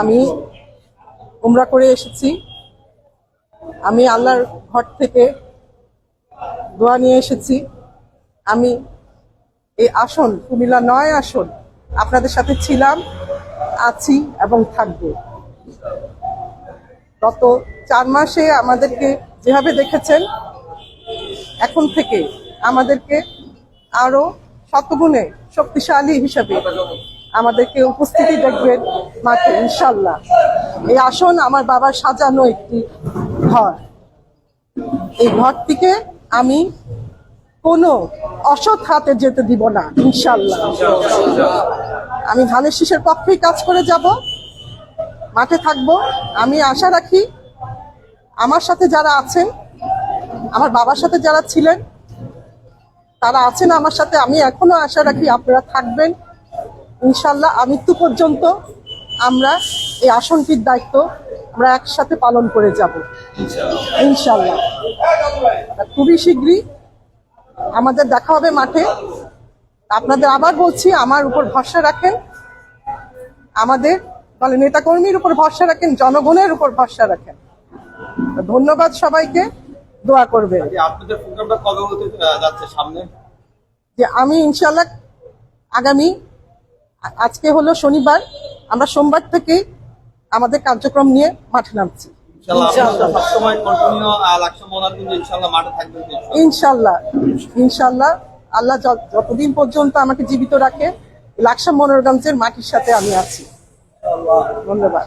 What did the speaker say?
আমি উমরা করে এসেছি। আমি আল্লাহর ঘর থেকে দোয়া নিয়ে এসেছি। আমি এই আসন, কুমিল্লা নয় আসন আপনাদের সাথে ছিলাম, আছি এবং থাকব। গত চার মাসে আমাদেরকে যেভাবে দেখেছেন, এখন থেকে আমাদেরকে আরও শতগুণে শক্তিশালী হিসেবে আমাদেরকে উপস্থিতি দেখবেন মাঠে ইনশাল্লাহ। এই আসন আমার বাবার সাজানো একটি ঘর। এই ঘরটিকে আমি কোনো অসৎ হাতে যেতে দিব না, ইনশাল্লাহ। আমি ধানের শীষের পক্ষেই কাজ করে যাব, মাঠে থাকব। আমি আশা রাখি আমার সাথে যারা আছেন, আমার বাবার সাথে যারা ছিলেন, তারা আছেন আমার সাথে। আমি এখনও আশা রাখি আপনারা থাকবেন। ইনশাল্লাহ আমৃত্যু পর্যন্ত আমরা এই আসনটির দায়িত্ব আমরা একসাথে পালন করে যাব। ইনশাল্লাহ খুবই শীঘ্রই আমাদের দেখা হবে মাঠে। আপনাদের আবার বলছি আমার উপর ভরসা রাখেন। আমাদের বলে নেতাকর্মীর উপর ভরসা রাখেন জনগণের উপর ভরসা রাখেন। ধন্যবাদ সবাইকে দোয়া যে যাচ্ছে সামনে? যে আমি ইনশাল্লাহ আগামী আজকে হলো শনিবার আমরা সোমবার থেকেই আমাদের কার্যক্রম নিয়ে মাঠে নামছি। ইনশাল্লাহ ইনশাল্লাহ আল্লাহ যতদিন পর্যন্ত আমাকে জীবিত রাখে লাক্সাম মনোরগঞ্জের মাটির সাথে আমি আছি। ধন্যবাদ।